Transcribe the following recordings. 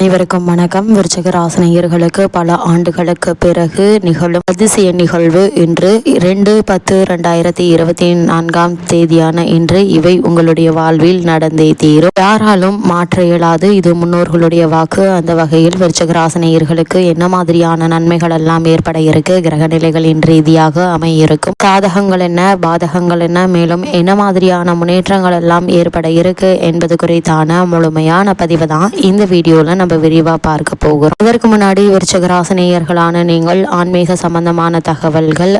அனைவருக்கும் வணக்கம். விருச்சக ராசினியர்களுக்கு பல ஆண்டுகளுக்கு பிறகு நிகழும் அதிசய நிகழ்வு இன்று இரண்டு பத்து ரெண்டாயிரத்தி இருபத்தி நான்காம் தேதியான இன்று இவை உங்களுடைய வாழ்வில் நடந்தே தீரும். யாராலும் மாற்ற இயலாது. இது முன்னோர்களுடைய வாக்கு. அந்த வகையில் விருச்சக ராசினியர்களுக்கு என்ன மாதிரியான நன்மைகள் எல்லாம் ஏற்பட இருக்கு? கிரக நிலைகளின் ரீதியாக அமையிருக்கும். சாதகங்கள் என்ன? பாதகங்கள் என்ன? மேலும் என்ன மாதிரியான முன்னேற்றங்கள் எல்லாம் ஏற்பட இருக்கு என்பது குறித்தான முழுமையான பதிவு தான் இந்த வீடியோவில் நம்ம விரிவா பார்க்க போகிறோம். அதற்கு முன்னாடி விருச்சகராசினியர்களான நீங்கள் ஆன்மீக சம்பந்தமான தகவல்கள்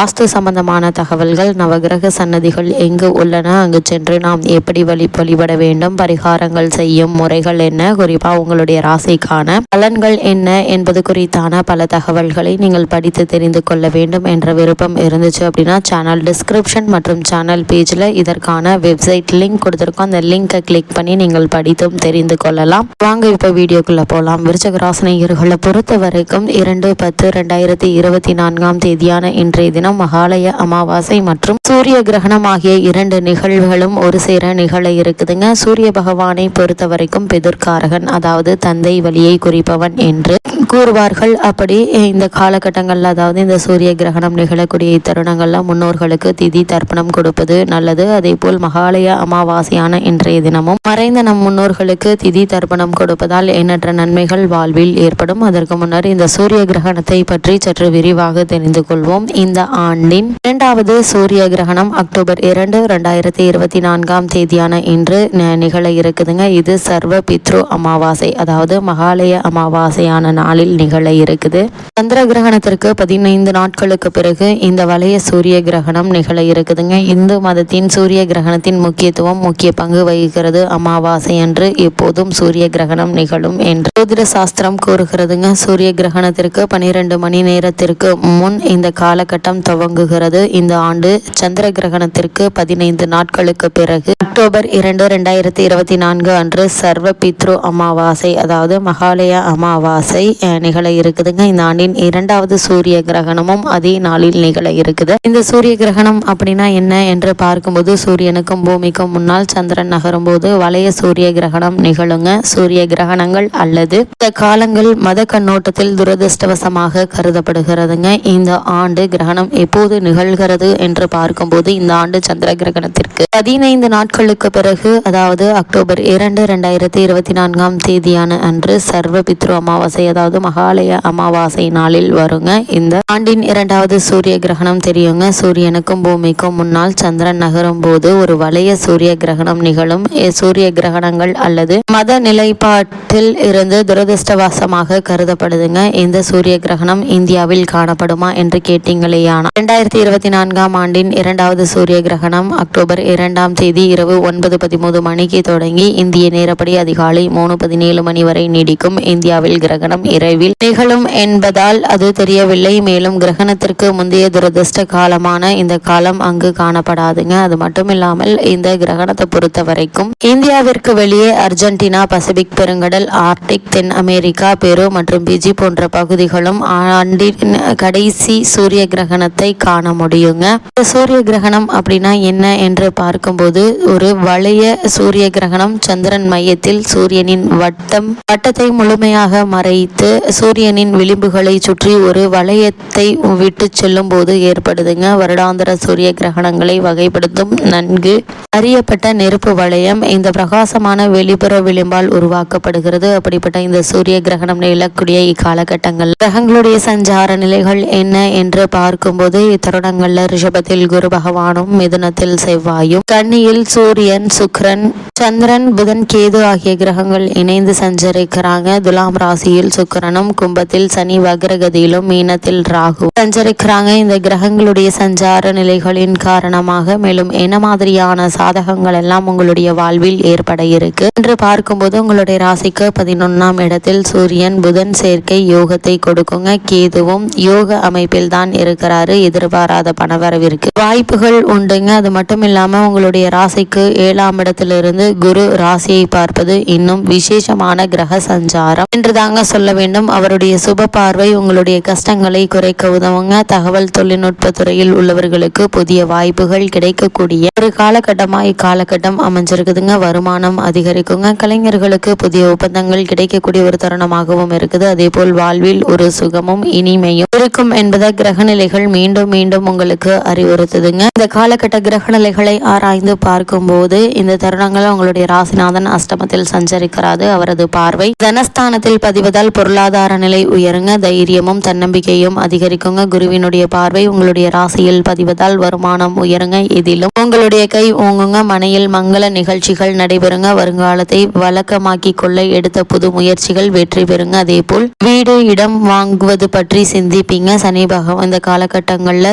வாஸ்து சம்பந்தமான தகவல்கள் நவகிரக சன்னதிகள் எங்கு உள்ளன? அங்கு சென்று நாம் எப்படி வழி வழிபட வேண்டும்? பரிகாரங்கள் செய்யும் முறைகள் என்ன? குறிப்பா உங்களுடைய ராசிக்கான பலன்கள் என்ன? என்பது குறித்தான பல தகவல்களை நீங்கள் படித்து தெரிந்து கொள்ள வேண்டும் என்ற விருப்பம் இருந்துச்சு அப்படின்னா சேனல் டிஸ்கிரிப்ஷன் மற்றும் சேனல் பேஜில் இதற்கான வெப்சைட் லிங்க் கொடுத்துருக்கோம். அந்த லிங்கை கிளிக் பண்ணி நீங்கள் படித்தும் தெரிந்து கொள்ளலாம். வாங்க இப்போ வீடியோ வீடியோக்குள்ளே போகலாம் விருச்சக ராசினியர்களை பொறுத்த வரைக்கும் இரண்டு பத்து ரெண்டாயிரத்தி இருபத்தி நான்காம் தேதியான இன்றைய தினம் மகாலய அமாவாசை மற்றும் சூரிய கிரகணம் ஆகிய இரண்டு நிகழ்வுகளும் ஒரு சேர நிகழ இருக்குதுங்க. சூரிய பகவானை பொறுத்த வரைக்கும் பிதுர்காரகன் அதாவது தந்தை வழியை குறிப்பவன் என்று கூறுவார்கள். அப்படி இந்த காலகட்டங்களில் அதாவது இந்த சூரிய கிரகணம் நிகழக்கூடிய இத்தருணங்கள்ல முன்னோர்களுக்கு திதி தர்ப்பணம் கொடுப்பது நல்லது. அதே போல் மகாலய அமாவாசையான இன்றைய தினமும் மறைந்த நம் முன்னோர்களுக்கு திதி தர்ப்பணம் கொடுப்பதால் எண்ணற்ற நன்மைகள் வாழ்வில் ஏற்படும். அதற்கு முன்னர் இந்த சூரிய கிரகணத்தை பற்றி சற்று விரிவாக தெரிந்து கொள்வோம். இந்த ஆண்டின் இரண்டாவது சூரிய கிரகணம் அக்டோபர் இரண்டு ரெண்டாயிரத்தி இருபத்தி நான்காம் தேதியான இன்று நிகழ இருக்குதுங்க. இது சர்வ பித்ரு அமாவாசை அதாவது மகாலய அமாவாசையான நாளில் நிகழ இருக்குது. சந்திர கிரகணத்திற்கு பதினைந்து நாட்களுக்கு பிறகு இந்த வளைய சூரிய கிரகணம் நிகழ இருக்குதுங்க. இந்து மதத்தின் சூரிய கிரகணத்தின் முக்கியத்துவம் முக்கிய பங்கு வகிக்கிறது அமாவாசை அன்று. எப்போதும் சூரிய கிரகணம் நிகழும் என்று ஜோதிட சாஸ்திரம் கூறுகிறதுங்க. சூரிய கிரகணத்திற்கு பனிரெண்டு மணி நேரத்திற்கு முன் இந்த காலகட்டம் துவங்குகிறது. இந்த ஆண்டு சந்திர கிரகணத்திற்கு பதினைந்து நாட்களுக்கு பிறகு அக்டோபர் இரண்டு ரெண்டாயிரத்தி இருபத்தி நான்கு அன்று சர்வ பித்ரு அமாவாசை அதாவது மகாலய அமாவாசை நிகழ இருக்குதுங்க. இந்த ஆண்டின் இரண்டாவது சூரிய கிரகணமும் அதே நாளில் நிகழ இருக்குது. இந்த சூரிய கிரகணம் அப்படின்னா என்ன என்று பார்க்கும்போது சூரியனுக்கும் பூமிக்கும் முன்னால் சந்திரன் நகரும் போது வளைய சூரிய கிரகணம் நிகழுங்க. சூரிய கிரகணங்கள் காலங்கள் அல்லது இந்த காலங்கள் மத கண்ணோட்டத்தில் துரதிருஷ்டவசமாக கருதப்படுகிறதுங்க. இந்த ஆண்டு கிரகணம் எப்போது நிகழ்கிறது என்று பார்க்கும்போது இந்த ஆண்டு சந்திர கிரகணத்திற்கு பதினைந்து நாட்களுக்கு பிறகு அதாவது அக்டோபர் இரண்டு ரெண்டாயிரத்தி இருபத்தி நான்காம் தேதியான அன்று சர்வ பித்ரு அமாவாசை அதாவது மகாலய அமாவாசை நாளில் வருங்க. இந்த ஆண்டின் இரண்டாவது சூரிய கிரகணம் தெரியுங்க. சூரியனுக்கும் பூமிக்கும் முன்னால் சந்திரன் நகரும் போது ஒரு வளைய சூரிய கிரகணம் நிகழும். சூரிய கிரகணங்கள் அல்லது மத நிலைப்பாட்டில் இருந்து துரதிருஷ்டவாசமாக கருதப்படுதுங்க. இந்த சூரிய கிரகணம் இந்தியாவில் காணப்படுமா என்று கேட்டீங்களேயான. இரண்டாயிரத்தி இருபத்தி நான்காம் ஆண்டின் இரண்டாவது சூரிய கிரகணம் அக்டோபர் இரண்டாம் தேதி இரவு ஒன்பது பதிமூணு மணிக்கு தொடங்கி இந்திய நேரப்படி அதிகாலை மூணு பதினேழு மணி வரை நீடிக்கும். இந்தியாவில் கிரகணம் இரவில் நிகழும் என்பதால் அது தெரியவில்லை. மேலும் கிரகணத்திற்கு முந்தைய துரதிருஷ்ட காலமான இந்த காலம் அங்கு காணப்படாதுங்க. அது மட்டும் இல்லாமல் இந்த கிரகணத்தை பொறுத்த வரைக்கும் இந்தியாவிற்கு வெளியே அர்ஜென்டினா பசிபிக் பெருங்கடல் ஆர்டிக் தென் அமெரிக்கா பெரு மற்றும் பிஜி போன்ற பகுதிகளும் ஆண்டின் கடைசி சூரிய கிரகணத்தை காண முடியுங்க. இந்த சூரிய கிரகணம் அப்படின்னா என்ன என்று பார்க்கும்போது ஒரு வளைய சூரிய கிரகணம் சந்திரன் மையத்தில் சூரியனின் வட்டம் வட்டத்தை முழுமையாக மறைத்து சூரியனின் விளிம்புகளை சுற்றி ஒரு வளையத்தை விட்டு செல்லும் போது ஏற்படுதுங்க. வருடாந்திர சூரிய கிரகணங்களை வகைப்படுத்தும் நன்கு அறியப்பட்ட நெருப்பு வளையம் இந்த பிரகாசமான வெளிப்புற விளிம்பால் உருவாக்கப்படுகிறது. அப்படிப்பட்ட இந்த சூரிய கிரகணம் நிலக்கூடிய இக்காலகட்டங்கள். கிரகங்களுடைய சஞ்சார நிலைகள் என்ன என்று பார்க்கும்போது இத்தருணங்கள்ல ரிஷபத்தில் குரு பகவானும் மிதுனத்தில் செவ்வாயும் கன்னியில் சூரியன் சுக்ரன் சந்திரன் புதன் கேது ஆகிய கிரகங்கள் இணைந்து சஞ்சரிக்கிறாங்க. துலாம் ராசியில் சுக்கரனும் கும்பத்தில் சனி வக்ரகதியிலும் மீனத்தில் ராகு சஞ்சரிக்கிறாங்க. இந்த கிரகங்களுடைய சஞ்சார நிலைகளின் காரணமாக மேலும் என்ன மாதிரியான சாதகங்கள் எல்லாம் உங்களுடைய வாழ்வில் ஏற்பட இருக்கு என்று பார்க்கும்போது உங்களுடைய ராசிக்கு பதினொன்றாம் இடத்தில் சூரியன் புதன் சேர்க்கை யோகத்தை கொடுக்குங்க. கேதுவும் யோக அமைப்பில் தான் இருக்கிறாரு. எதிர்பாராத பணவரவிற்கு வாய்ப்புகள் உண்டுங்க. அது மட்டும் இல்லாம உங்களுடைய ராசிக்கு ஏழாம் இடத்திலிருந்து குரு ராசியை பார்ப்பது இன்னும் விசேஷமான கிரக சஞ்சாரம். என்று தாங்க சொல்ல வேண்டும். அவருடைய சுப பார்வை உங்களுடைய கஷ்டங்களை குறைக்க உதவுங்க. தகவல் தொழில்நுட்ப துறையில் உள்ளவர்களுக்கு புதிய வாய்ப்புகள் கிடைக்கக்கூடிய ஒரு காலகட்டமா இக்காலகட்டம் அமைஞ்சிருக்குதுங்க. வருமானம் அதிகரிக்குங்க. கலைஞர்களுக்கு புதிய ஒப்பந்தங்கள் மாற்றங்கள் கிடைக்கக்கூடிய ஒரு தருணமாகவும் இருக்குது. அதே போல் வாழ்வில் ஒரு சுகமும் இனிமையும் இருக்கும் என்பதை கிரகநிலைகள் மீண்டும் மீண்டும் உங்களுக்கு அறிவுறுத்துதுங்க. இந்த காலகட்ட கிரகநிலைகளை ஆராய்ந்து பார்க்கும்போது இந்த தருணங்கள் உங்களுடைய ராசிநாதன் அஷ்டமத்தில் சஞ்சரிக்கிறாது அவரது பார்வை தனஸ்தானத்தில் பதிவதால் பொருளாதார நிலை உயருங்க. தைரியமும் தன்னம்பிக்கையும் அதிகரிக்குங்க. குருவினுடைய பார்வை உங்களுடைய ராசியில் பதிவதால் வருமானம் உயருங்க. இதிலும் உங்களுடைய கை ஓங்குங்க. மனையில் மங்கள நிகழ்ச்சிகள் நடைபெறுங்க. வருங்காலத்தை வழக்கமாக்கி கொள்ள எடுத்து புது முயற்சிகள் வெற்றி பெறுங்க. அதே போல் வீடு இடம் வாங்குவது பற்றி சிந்திப்பீங்க. சனி பகவான் இந்த காலகட்டங்கள்ல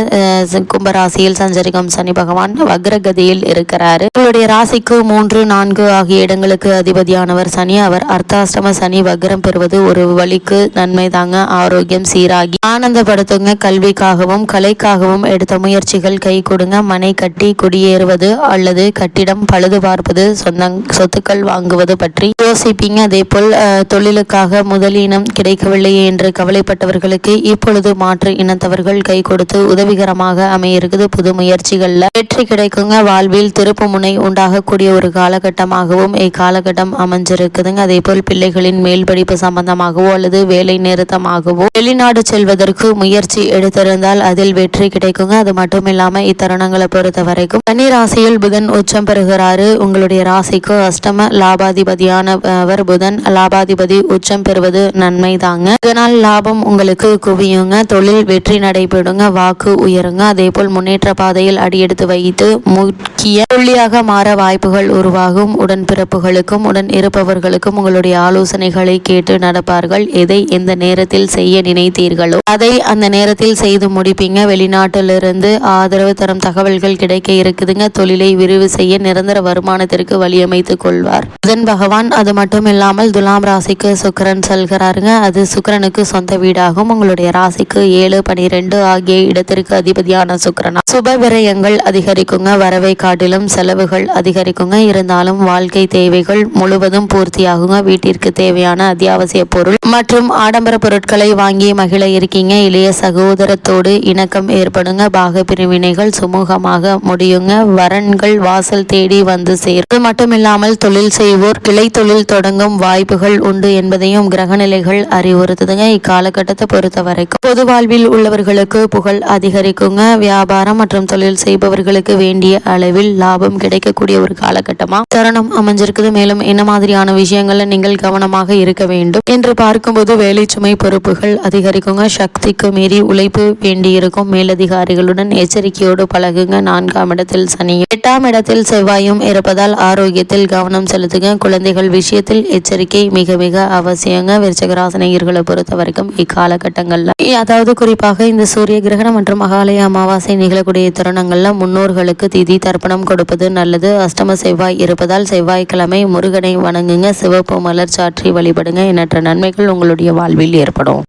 கும்பராசியில் சஞ்சரிக்கும் சனி பகவான் வக்ரகதியில் இருக்கிறாரு. உங்களுடைய ராசிக்கு மூன்று நான்கு ஆகிய இடங்களுக்கு அதிபதியானவர் சனி. அவர் அர்த்தாஷ்டம சனி வக்ரம் பெறுவது ஒரு வழிக்கு நன்மை தாங்க. ஆரோக்கியம் சீராகி ஆனந்தப்படுத்துங்க. கல்விக்காகவும் கலைக்காகவும் எடுத்த முயற்சிகள் கை கொடுங்க. மனை கட்டி குடியேறுவது அல்லது கட்டிடம் பழுது பார்ப்பது சொந்த சொத்துக்கள் வாங்குவது பற்றி யோசிப்பீங்க. அதே போல் தொழிலுக்காக முதலீனம் கிடைக்கவில்லையே என்று கவலைப்பட்டவர்களுக்கு இப்பொழுது மாற்று இனத்தவர்கள் கை கொடுத்து உதவிகரமாக அமையிருக்குது புது முயற்சிகள்ல. வெற்றி கிடைக்குங்க. வாழ்வில் திருப்பு முனை உண்டாகக்கூடிய ஒரு காலகட்டமாகவும் இக்காலகட்டம் அமைஞ்சிருக்குதுங்க. அதே போல் பிள்ளைகளின் மேல் படிப்பு சம்பந்தமாகவோ அல்லது வேலை நிறுத்தமாகவோ வெளிநாடு செல்வதற்கு முயற்சி எடுத்திருந்தால் அதில் வெற்றி கிடைக்குங்க. அது மட்டும் இல்லாம இத்தருணங்களை பொறுத்த வரைக்கும் கன்னி ராசியில் புதன் உச்சம் பெறுகிறாரு. உங்களுடைய ராசிக்கு அஷ்டம லாபாதிபதியானவர் புதன். லாபாதிபதி உச்சம் பெறுவது நன்மை தாங்க இதனால் லாபம் உங்களுக்கு குவியுங்க. தொழில் வெற்றி நடைபெறுங்க. வாக்கு உயருங்க. அதே போல் முன்னேற்ற பாதையில் அடியெடுத்து வைத்து முக்கிய புள்ளியாக மாற வாய்ப்புகள் உருவாகும். உடன்பிறப்புகளுக்கும் உடன் இருப்பவர்களுக்கும் உங்களுடைய ஆலோசனைகளை கேட்டு நடப்பார்கள். எதை எந்த நேரத்தில் செய்ய நினைத்தீர்களோ அதை அந்த நேரத்தில் செய்து முடிப்பீங்க. வெளிநாட்டிலிருந்து ஆதரவு தரும் தகவல்கள் கிடைக்க இருக்குதுங்க. தொழிலை விரிவு செய்ய நிரந்தர வருமானத்திற்கு வழியமைத்துக் கொள்வார். புதன் பகவான் அது மட்டும் இல்லாமல் துலாம் ராசிக்கு சுக்கிரன் செல்கிறாருங்க. அது சுக்கிரனுக்கு சொந்த வீடாகும். உங்களுடைய ராசிக்கு ஏழு பனிரெண்டு ஆகிய இடத்திற்கு அதிபதியான சுக்கிரனா. சுப விரயங்கள் அதிகரிக்குங்க. வரவை காட்டிலும் செலவுகள் அதிகரிக்குங்க. இருந்தாலும் வாழ்க்கை தேவைகள் முழுவதும் பூர்த்தியாகுங்க. வீட்டிற்கு தேவையான அத்தியாவசிய பொருள் மற்றும் ஆடம்பர பொருட்களை வாங்கி மகிழ இருக்கீங்க. இளைய சகோதரத்தோடு இணக்கம் ஏற்படுங்க. பாக பிரிவினைகள் சுமூகமாக முடியுங்க. வரன்கள் வாசல் தேடி வந்து சேரும். மட்டுமில்லாமல் மட்டும் இல்லாமல் தொழில் செய்வோர் கிளை தொழில் தொடங்கும் வாய்ப்புகள் உண்டு என்பதையும் கிரகநிலைகள் அறிவுறுத்துதுங்க. இக்காலகட்டத்தை பொறுத்த வரைக்கும் பொது வாழ்வில் உள்ளவர்களுக்கு புகழ் அதிகரிக்குங்க. வியாபாரம் மற்றும் தொழில் செய்பவர்களுக்கு வேண்டிய அளவில் லாபம் கிடைக்கக்கூடிய ஒரு காலகட்டமா தருணம் அமைஞ்சிருக்குது. மேலும் என்ன மாதிரியான விஷயங்கள்ல நீங்கள் கவனமாக இருக்க வேண்டும் என்று பார்க்கும்போது வேலை சுமை பொறுப்புகள் அதிகரிக்குங்க. சக்திக்கு மீறி உழைப்பு வேண்டியிருக்கும். மேலதிகாரிகளுடன் எச்சரிக்கையோடு பழகுங்க. நான்காம் இடத்தில் சனி எட்டாம் இடத்தில் செவ்வாயும் இருப்பதால் ஆரோக்கியத்தில் கவனம் செலுத்துங்க. குழந்தைகள் விஷயத்தில் எச்சரிக்கை எச்சரிக்கை மிக மிக அவசியங்க. விருச்சகராசனையர்களை பொறுத்த வரைக்கும் இக்காலகட்டங்கள்ல. அதாவது குறிப்பாக இந்த சூரிய கிரகணம் மற்றும் மகாலய அமாவாசை நிகழக்கூடிய தருணங்கள்ல முன்னோர்களுக்கு திதி தர்ப்பணம் கொடுப்பது நல்லது. அஷ்டம செவ்வாய் இருப்பதால் செவ்வாய்க்கிழமை முருகனை வணங்குங்க. சிவப்பு மலர் சாற்றி வழிபடுங்க. எண்ணற்ற நன்மைகள் உங்களுடைய வாழ்வில் ஏற்படும்.